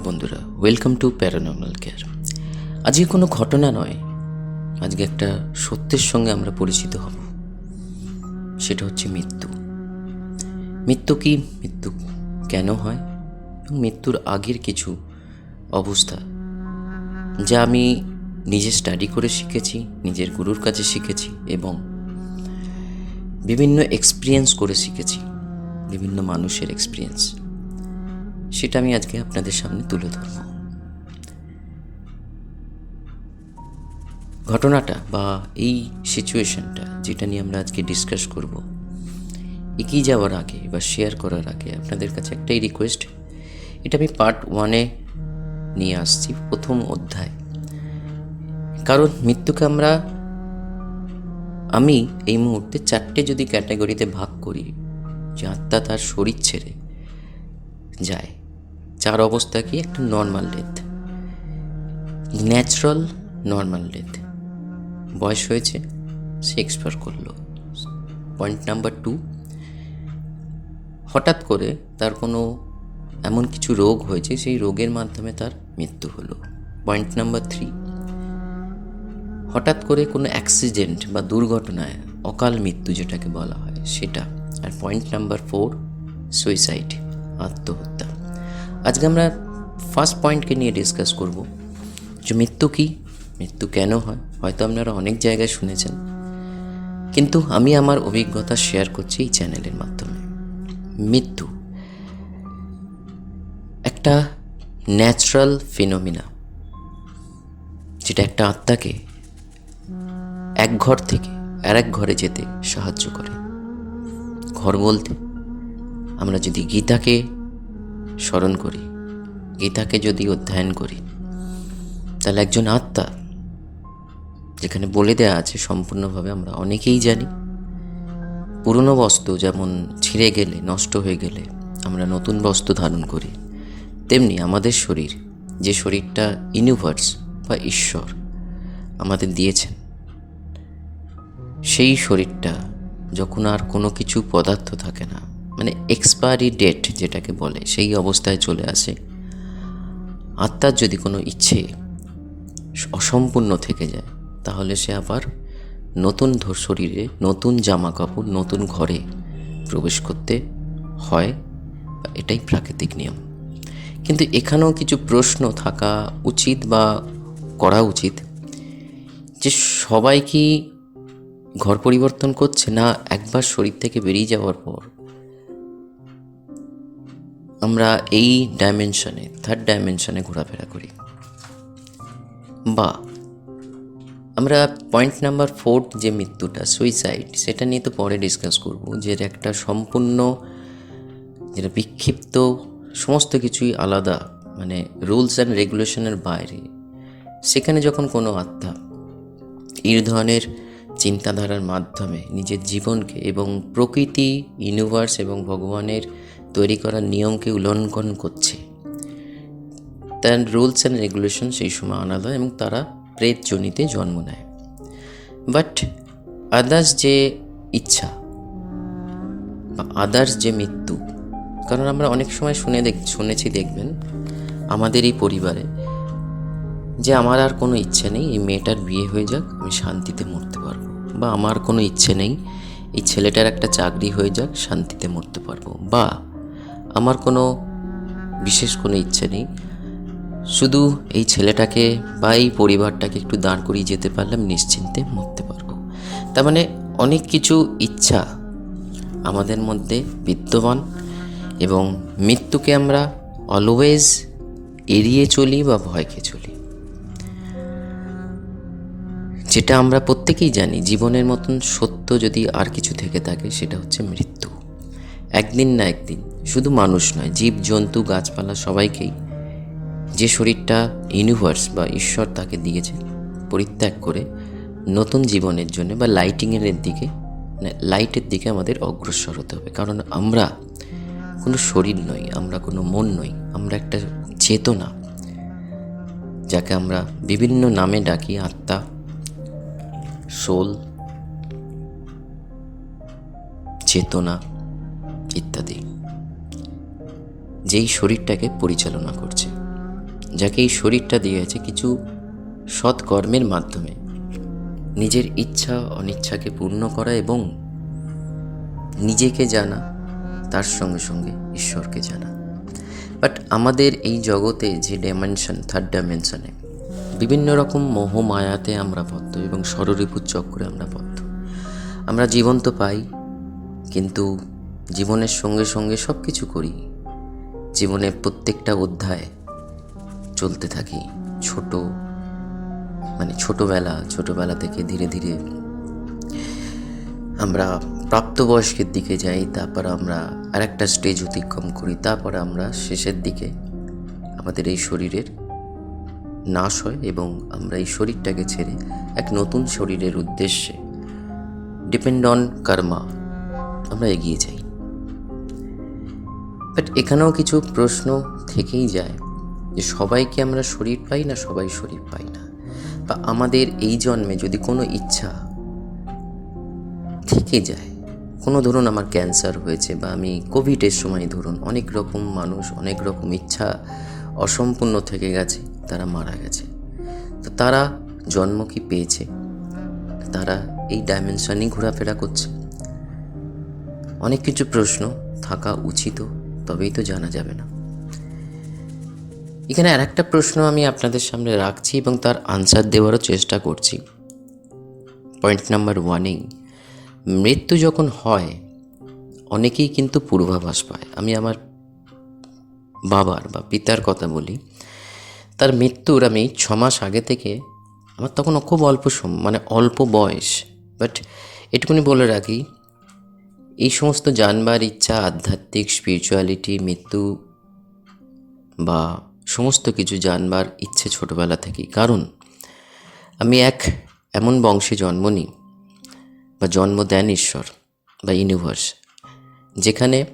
নমস্কার বন্ধুরা welcome to paranormal care আজকে কোনো ঘটনা নয়, আজকে একটা সত্যের সঙ্গে আমরা পরিচিত হব। সেটা হচ্ছে মৃত্যু। মৃত্যু কি? মৃত্যু কেন হয়? এবং মৃত্যুর আগের কিছু অবস্থা, যা আমি নিজে স্টাডি করে শিখেছি, নিজের গুরুর কাছে শিখেছি এবং বিভিন্ন এক্সপিরিয়েন্স করে শিখেছি, বিভিন্ন মানুষের এক্সপিরিয়েন্স সেটা আমি আজকে আপনাদের সামনে তুলে ধরব। ঘটনাটা বা এই সিচুয়েশনটা যেটা নিয়ে আমরা আজকে ডিসকাস করব, এগিয়ে যাওয়ার আগে বা শেয়ার করার আগে আপনাদের কাছে একটাই রিকোয়েস্ট এটা আমি পার্ট ওয়ানে নিয়ে আসছি, প্রথম অধ্যায়। কারণ মৃত্যুকে আমরা, আমি এই মুহূর্তে চারটে যদি ক্যাটাগরিতে ভাগ করি, যে আত্মা তার শরীর ছেড়ে যায় চার অবস্থা কি? একটা normal death natural normal death বয়স হয়েছে? সে এক্সপায়ার করল। পয়েন্ট নাম্বার টু হঠাৎ করে তার কোনো এমন কিছু রোগ হয়েছে, সেই রোগের মাধ্যমে তার মৃত্যু হলো। পয়েন্ট নাম্বার থ্রি হঠাৎ করে কোনো অ্যাক্সিডেন্ট বা দুর্ঘটনায় অকাল মৃত্যু যেটাকে বলা হয়, সেটা। আর পয়েন্ট নাম্বার ফোর সুইসাইড আত্মহত্যা। আজকে আমরা ফার্স্ট পয়েন্টকে নিয়ে ডিসকাস করব যে মৃত্যু কী? মৃত্যু কেন হয়? হয়তো আপনারা অনেক জায়গায় শুনেছেন। কিন্তু আমি আমার অভিজ্ঞতা শেয়ার করছি এই চ্যানেলের মাধ্যমে। মৃত্যু একটা ন্যাচারাল ফিনোমিনা যেটা একটা আত্মাকে এক ঘর থেকে আর এক ঘরে যেতে সাহায্য করে। ঘর বলতে আমরা যদি গীতাকে স্মরণ করি, গীতাকে যদি অধ্যয়ন করি, তাহলে একজন আত্মা, যেখানে বলে দেয়া আছে সম্পূর্ণভাবে আমরা অনেকেই জানি, পুরনো বস্তু যেমন ছিঁড়ে গেলে, নষ্ট হয়ে গেলে আমরা নতুন বস্তু ধারণ করি, তেমনি আমাদের শরীর, যে শরীরটা ইউনিভার্স বা ঈশ্বর আমাদের দিয়েছেন, সেই শরীরটা যখন আর কোনো কিছু পদার্থ থাকে না মানে এক্সপায়ারি ডেট যেটাকে বলে, সেই অবস্থায় চলে আসে। আত্মার যদি কোনো ইচ্ছে অসম্পূর্ণ থেকে যায়, তাহলে সে আবার নতুন শরীরে নতুন জামা কাপড় নতুন ঘরে প্রবেশ করতে হয়। এটাই প্রাকৃতিক নিয়ম। কিন্তু এখানেও কিছু প্রশ্ন থাকা উচিত বা করা উচিত যে সবাই কি ঘর পরিবর্তন করছে না একবার শরীর থেকে বেরিয়ে যাওয়ার পর আমরা এই ডাইমেনশনে থার্ড ডাইমেনশনে ঘোরাফেরা করি। বা, আমরা পয়েন্ট নাম্বার ফোর্থ যে মৃত্যুটা সুইসাইড সেটা নিয়ে তো পরে ডিসকাস করব, যে একটা সম্পূর্ণ, যেটা বিক্ষিপ্ত, সমস্ত কিছুই আলাদা মানে রুলস অ্যান্ড রেগুলেশনের বাইরে। সেখানে যখন কোনো আত্মা এই ধরনের চিন্তাধারার মাধ্যমে নিজের জীবনকে এবং প্রকৃতি ইউনিভার্স এবং ভগবানের তৈরি করা নিয়মকে উল্লঙ্ঘন করছে। তার রুলস অ্যান্ড রেগুলেশন সেই সময় আলাদা এবং তারা প্রেত জনিতে জন্ম নেয়। বাট আদার্স যে ইচ্ছা বা আদার্স যে মৃত্যু, কারণ আমরা অনেক সময় শুনে দেখ, শুনেছি দেখবেন আমাদের এই পরিবারে যে আমার আর কোনো ইচ্ছে নেই, এই মেয়েটার বিয়ে হয়ে যাক, আমি শান্তিতে মরতে পারব। বা আমার কোনো ইচ্ছে নেই, এই ছেলেটার একটা চাকরি হয়ে যাক, শান্তিতে মরতে পারব। বা আমার কোনো বিশেষ কোনো ইচ্ছে নেই। শুধু এই ছেলেটাকে বা এই পরিবারটাকে একটু দাঁড় করিয়ে যেতে পারলাম নিশ্চিন্তে মরতে পারব। তার মানে অনেক কিছু ইচ্ছা আমাদের মধ্যে বিদ্যমান এবং মৃত্যুকে আমরা অলওয়েজ এড়িয়ে চলি বা ভয়কে চলি। যেটা আমরা প্রত্যেকেই জানি, জীবনের মতন সত্য যদি আর কিছু থেকে থাকে, সেটা হচ্ছে মৃত্যু। একদিন না একদিন, শুধু মানুষ নয়, জীব, জন্তু, গাছপালা সবাইকেই যে শরীরটা ইউনিভার্স বা ঈশ্বর তাকে দিয়েছে, পরিত্যাগ করে নতুন জীবনের জন্য বা লাইটিংয়ের দিকে লাইটের দিকে আমাদের অগ্রসর হতে হবে। কারণ আমরা কোনো শরীর নই, আমরা কোনো মন নই, আমরা একটা চেতনা, যাকে আমরা বিভিন্ন নামে ডাকি আত্মা সোল চেতনা। ইত্যাদি। যেই শরীরটাকে পরিচালনা করছে, যাকে এই শরীরটা দিয়েছে কিছু সৎ কর্মের মাধ্যমে, নিজের ইচ্ছা, অনিচ্ছাকে পূর্ণ করা এবং নিজেকে জানা, তার সঙ্গে সঙ্গে ঈশ্বরকে জানা। বাট আমাদের এই জগতে যে ডাইমেনশন থার্ড ডাইমেনশনে বিভিন্ন রকম মোহ মায়াতে আমরা বদ্ধ এবং ষড়রিপুর চক্রে আমরা বদ্ধ। আমরা জীবন্ত পাই, কিন্তু জীবনের সঙ্গে সঙ্গে সব কিছু করি। জীবনের প্রত্যেকটা অধ্যায় চলতে থাকি। ছোট মানে ছোটোবেলা ছোটোবেলা থেকে ধীরে ধীরে আমরা প্রাপ্তবয়স্কের দিকে যাই, তারপর আমরা আরেকটা স্টেজ অতিক্রম করি, তারপর আমরা শেষের দিকে আমাদের এই শরীরের নাশ হয় এবং আমরা এই শরীরটাকে ছেড়ে এক নতুন শরীরের উদ্দেশ্যে ডিপেন্ড অন কর্মা আমরা এগিয়ে যাই। বাট এখানেও কিছু প্রশ্ন থেকেই যায় যে সবাইকে আমরা শরীর পাই না সবাই শরীর পাই না। বা আমাদের এই জন্মে যদি কোনো ইচ্ছা থেকে যায়, কোনো ধরুন আমার ক্যান্সার হয়েছে বা আমি কোভিডের সময় ধরুন অনেক রকম মানুষ, অনেক রকম ইচ্ছা অসম্পূর্ণ থেকে গেছে, তারা মারা গেছে। তো তারা জন্ম কি পেয়েছে? তারা এই ডাইমেনশনই ঘোরাফেরা করছে। অনেক কিছু প্রশ্ন থাকা উচিত। তবেই তো জানা যাবে না। এখানে আর একটা প্রশ্ন আমি আপনাদের সামনে রাখছি এবং তার আনসার দেওয়ারও চেষ্টা করছি। পয়েন্ট নাম্বার ওয়ানেই মৃত্যু যখন হয়, অনেকেই কিন্তু পূর্বাভাস পায়। আমি আমার বাবার বা পিতার কথা বলি, তার মৃত্যুর আমি ছ মাস আগে থেকে আমার তখন খুব অল্প সম মানে অল্প বয়স। বাট এটুকুনি বলে রাখি এই সমস্ত জানবার ইচ্ছা, আধ্যাত্মিক স্পিরিচুয়ালিটি মৃত্যু বা সমস্ত কিছু জানবার ইচ্ছে ছোটবেলা থেকেই। কারণ আমি এক এমন বংশে জন্ম নিই বা জন্ম দেন ঈশ্বর বা ইউনিভার্স যেখানে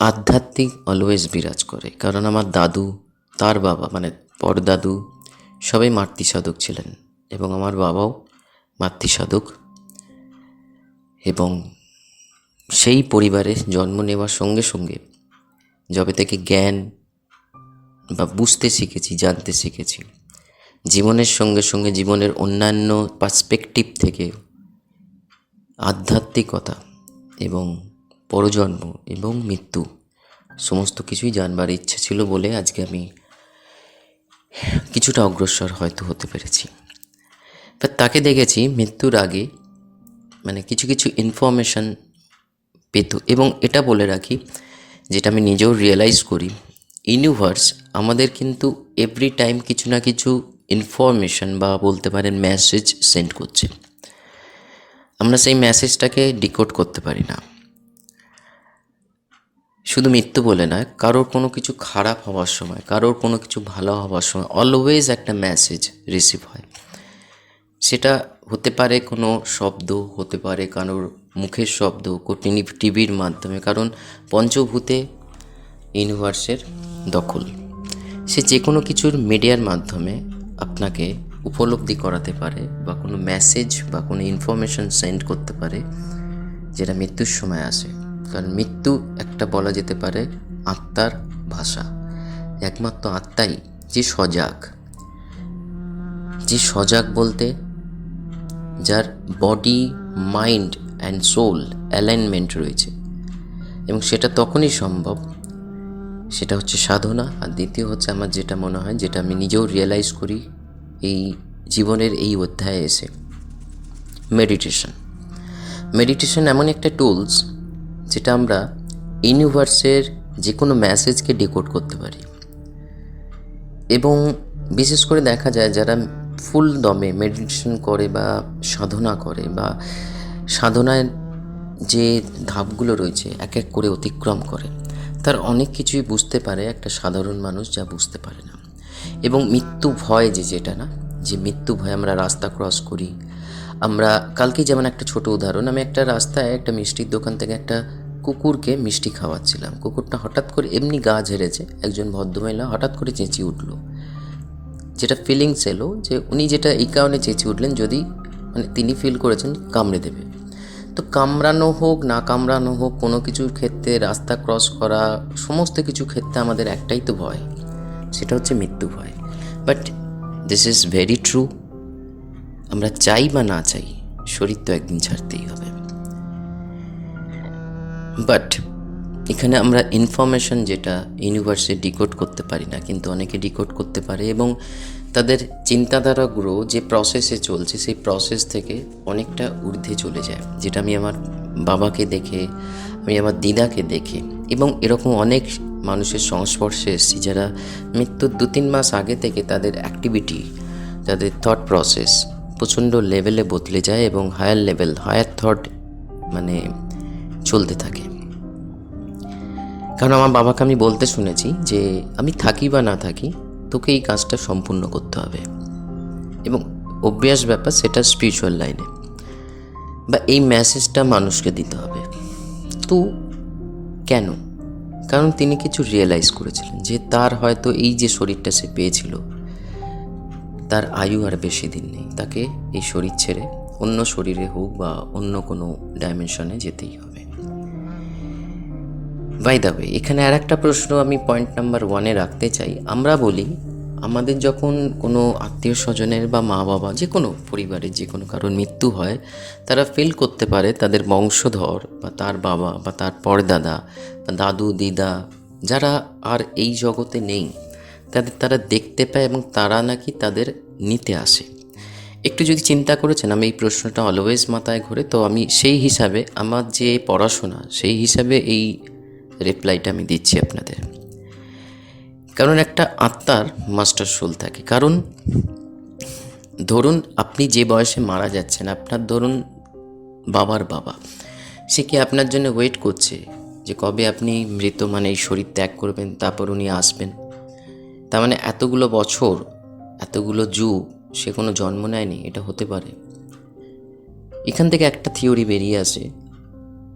আধ্যাত্মিক অলওয়েজ বিরাজ করে। কারণ আমার দাদু, তার বাবা মানে পরদাদু সবাই মাতৃসাধক ছিলেন এবং আমার বাবাও মাতৃসাধক। এবং সেই পরিবারে জন্ম নেওয়ার সঙ্গে সঙ্গে যবে থেকে জ্ঞান বা বুঝতে শিখেছি, জানতে শিখেছি, জীবনের সঙ্গে সঙ্গে জীবনের অন্যান্য পার্সপেক্টিভ থেকে আধ্যাত্মিকতা এবং পরজন্ম এবং মৃত্যু সমস্ত কিছুই জানবার ইচ্ছে ছিল বলে আজকে আমি কিছুটা অগ্রসর হয়তো হতে পেরেছি। তাকে দেখেছি মৃত্যুর আগে মানে কিছু কিছু ইনফরমেশান পেত। এবং এটা বলে রাখি, যেটা আমি নিজেও রিয়েলাইজ করি ইউনিভার্স আমাদের কিন্তু এভরি টাইম কিছু না কিছু ইনফরমেশন বা বলতে পারেন মেসেজ সেন্ড করছে। আমরা সেই মেসেজটাকে ডিকোড করতে পারি না। শুধু মৃত্যু বলে না, কারোর কোনো কিছু খারাপ হওয়ার সময়, কারোর কোনো কিছু ভালো হওয়ার সময় অলওয়েজ একটা মেসেজ রিসিভ হয়। সেটা হতে পারে কোনো শব্দ, হতে পারে কারোর মুখের শব্দ, কোটিনি টিভির মাধ্যমে, কারণ পঞ্চভূতে ইউনিভার্সের দখল। সে যে কোনো কিছুর মিডিয়ার মাধ্যমে আপনাকে উপলব্ধি করাতে পারে বা কোনো মেসেজ বা কোনো ইনফরমেশন সেন্ড করতে পারে যেটা মৃত্যুর সময় আসে। কারণ মৃত্যু একটা বলা যেতে পারে আত্মার ভাষা। একমাত্র আত্মাই যে সজাগ। যে সজাগ বলতে যার body mind and soul alignment রয়েছে। এবং সেটা তখনই সম্ভব, সেটা হচ্ছে সাধনা, আর দ্বিতীয় হচ্ছে আমার যেটা মনে হয়, যেটা আমি নিজেও রিয়েলাইজ করি এই জীবনের এই অধ্যায়ে এসে। মেডিটেশন মেডিটেশন এমন একটা টুলস যেটা আমরা ইউনিভার্সের যে কোনো মেসেজকে ডিকোড করতে পারি। এবং বিশেষ করে দেখা যায়, যারা ফুল দমে মেডিটেশন করে বা সাধনা করে বা সাধনায় যে ধাপগুলো রয়েছে, এক এক করে অতিক্রম করে, তার অনেক কিছুই বুঝতে পারে একটা সাধারণ মানুষ যা বুঝতে পারে না। এবং মৃত্যু ভয় যে যেটা না, যে মৃত্যু ভয় আমরা রাস্তা ক্রস করি। আমরা কালকে যেমন একটা ছোট উদাহরণ, আমি একটা রাস্তায় একটা মিষ্টির দোকান থেকে একটা কুকুরকে মিষ্টি খাওয়াচ্ছিলাম। কুকুরটা হঠাৎ করে এমনি গা ঝেড়েছে, একজন ভদ্রমহিলা হঠাৎ করে চেঁচিয়ে উঠল। যেটা ফিলিংস এলো যে উনি যেটা এই কারণে চেঁচিয়ে উঠলেন যদি মানে তিনি ফিল করেছেন কামড়ে দেবে। তো কামড়ানো হোক, না কামড়ানো হোক, কোনো কিছুর ক্ষেত্রে রাস্তা ক্রস করা, সমস্ত কিছু ক্ষেত্রে আমাদের একটাই তো ভয়, সেটা হচ্ছে মৃত্যু ভয়। But this is very true আমরা চাই বা না চাই, শরীর তো একদিন ছাড়তেই হবে। বাট এখানে আমরা ইনফরমেশন যেটা ইউনিভার্সে ডিকোড করতে পারি না, কিন্তু অনেকে ডিকোড করতে পারে এবং তাদের চিন্তাধারাগুলো যে প্রসেসে চলছে, সেই প্রসেস থেকে অনেকটা ঊর্ধ্বে চলে যায়। যেটা আমি আমার বাবাকে দেখে, আমি আমার দিদাকে দেখে এবং এরকম অনেক মানুষের সংস্পর্শে এসেছি যারা মৃত্যুর দু তিন মাস আগে থেকে তাদের অ্যাক্টিভিটি তাদের থট প্রসেস প্রচণ্ড লেভেলে বদলে যায় এবং হায়ার লেভেল হায়ার থট মানে চলতে থাকে। কারণ আমার বাবাকে আমি বলতে শুনেছি যে আমি থাকি বা না থাকি, তোকে এই কাজটা সম্পূর্ণ করতে হবে। এবং অভ্যাস ব্যাপার সেটা স্পিরিচুয়াল লাইনে বা এই মেসেজটা মানুষকে দিতে হবে। তো কেন? কারণ তিনি কিছু রিয়েলাইজ করেছিলেন যে তার হয়তো এই যে শরীরটা সে পেয়েছিল, তার আয়ু আর বেশি দিন নেই। তাকে এই শরীর ছেড়ে অন্য শরীরে হোক বা অন্য কোনো ডাইমেনশনে যেতেই হবে। বাই দ্য ওয়ে এখানে আর একটা প্রশ্ন আমি পয়েন্ট নাম্বার ওয়ানে রাখতে চাই। আমরা বলি, আমাদের যখন কোনো আত্মীয় স্বজনের বা মা বাবা যে কোনো পরিবারের যে কোনো কারোর মৃত্যু হয়, তারা ফিল করতে পারে তাদের বংশধর বা তার বাবা বা তার পরদাদা বা দাদু, দিদা, যারা আর এই জগতে নেই, তাদের তারা দেখতে পায় এবং তারা নাকি তাদের নিতে আসে। একটু যদি চিন্তা করেছেন, আমি এই প্রশ্নটা অলওয়েজ মাথায় ঘুরে, তো আমি সেই হিসাবে আমার যে পড়াশোনা, সেই হিসাবে এই রিপ্লাইটা আমি দিচ্ছি আপনাদের। কারণ একটা আত্মার মাস্টার সোল থাকে। কারণ ধরুন আপনি যে বয়সে মারা যাচ্ছেন, আপনার ধরুন বাবার বাবা, সে কি আপনার জন্য ওয়েট করছে যে কবে আপনি মৃত মানে এই শরীর ত্যাগ করবেন, তারপর উনি আসবেন? তার মানে এতগুলো বছর, এতগুলো যুগ সে কোনো জন্ম নেয়নি, এটা হতে পারে। এখান থেকে একটা থিওরি বেরিয়ে আসে।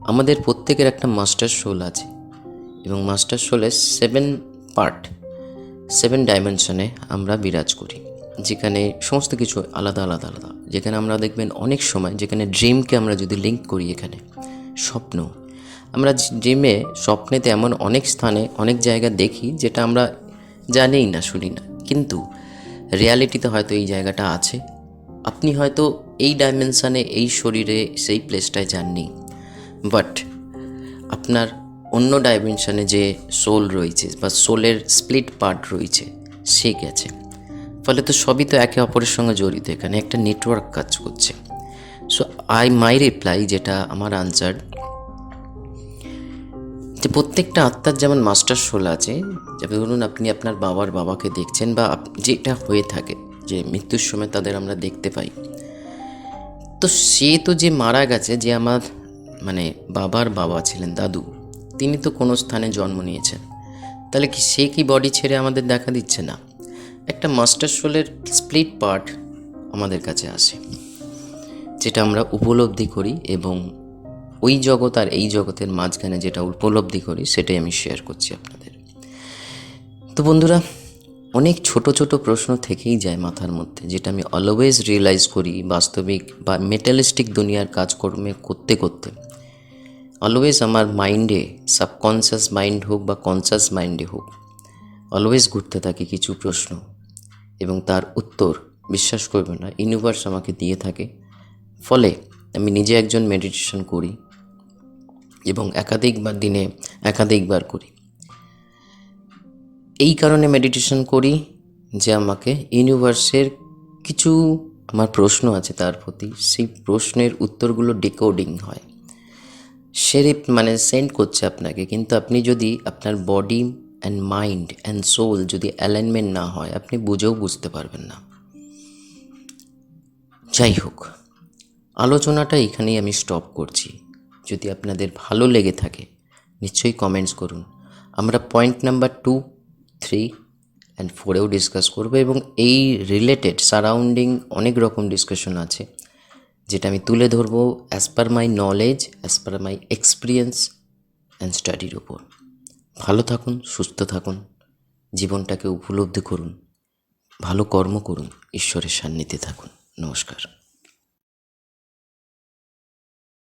আমাদের প্রত্যেকের একটা মাস্টার সোল আছে। এবং মাস্টার সোলের সেভেন পার্ট, সেভেন ডাইমেনশনে আমরা বিরাজ করি, যেখানে সমস্ত কিছু আলাদা আলাদা আলাদা। যেখানে আমরা দেখবেন অনেক সময় যেখানে ড্রিমকে আমরা যদি লিঙ্ক করি এখানে, স্বপ্ন। আমরা ড্রিমে স্বপ্নেতে এমন অনেক স্থানে, অনেক জায়গা দেখি যেটা আমরা জানিই না, শুনি না। কিন্তু রিয়ালিটিতে হয়তো এই জায়গাটা আছে। আপনি হয়তো এই ডাইমেনশানে, এই শরীরে, সেই প্লেসটায় যাননি। বাট আপনার অন্য ডাইমেনশনে যে সোল রয়েছে বা সোলের স্প্লিট পার্ট রয়েছে, সে গেছে। ফলে তো সবই তো একে অপরের সঙ্গে জড়িত, এখানে একটা নেটওয়ার্ক কাজ করছে। সো আই মাই রিপ্লাই যেটা আমার আনসার যে প্রত্যেকটা আত্মার যেমন মাস্টার সোল আছে, যেমন ধরুন আপনি আপনার বাবার বাবাকে দেখছেন বা যেটা হয়ে থাকে, যে মৃত্যুর সময় তাদের আমরা দেখতে পাই। তো সে তো যে মারা গেছে, যে আমার মানে বাবার বাবা ছিলেন, দাদু তিনি তো কোনো স্থানে জন্ম নিয়েছেন। তাহলে কি সে কি বডি ছেড়ে আমাদের দেখা দিচ্ছে না? একটা মাস্টার সোলের স্প্লিট পার্ট আমাদের কাছে আসে, যেটা আমরা উপলব্ধি করি এবং ওই জগৎ আর এই জগতের মাঝখানে যেটা উপলব্ধি করি, সেটাই আমি শেয়ার করছি আপনাদের। তো বন্ধুরা, অনেক ছোট ছোট প্রশ্ন থেকেই যায় মাথার মধ্যে, যেটা আমি অলওয়েজ রিয়েলাইজ করি বাস্তবিক বা মেটালিস্টিক দুনিয়ার কাজকর্মে করতে করতে। অলওয়েজ আমার মাইন্ডে সাবকনসিয়াস মাইন্ড হোক বা কনসিয়াস মাইন্ডে হোক অলওয়েজ ঘুরতে থাকে কিছু প্রশ্ন এবং তার উত্তর বিশ্বাস করবে না ইউনিভার্স আমাকে দিয়ে থাকে। ফলে আমি নিজে একজন মেডিটেশন করি এবং একাধিকবার দিনে একাধিকবার করি। এই কারণে মেডিটেশন করি যে আমাকে ইউনিভার্সের কিছু আমার প্রশ্ন আছে তার প্রতি, সেই প্রশ্নের উত্তরগুলো ডিকোডিং হয়। সে রিপ- মানে সেন্ড করছে আপনাকে, কিন্তু আপনি যদি আপনার body and mind and soul যদি অ্যালাইনমেন্ট না হয়, আপনি বুঝেও বুঝতে পারবেন না। যাই হোক, আলোচনাটা এখানেই আমি স্টপ করছি। যদি আপনাদের ভালো লেগে থাকে, নিশ্চয়ই কমেন্টস করুন। আমরা point number two three and ফোরেও discuss করব এবং এই রিলেটেড সারাউন্ডিং অনেক রকম ডিসকাশন আছে। যেটা আমি তুলে ধরবো as per my knowledge as per my experience and স্টাডির ওপর ভালো থাকুন, সুস্থ থাকুন, জীবনটাকে উপলব্ধি করুন, ভালো কর্ম করুন, ঈশ্বরের সান্নিধ্যে থাকুন। নমস্কার।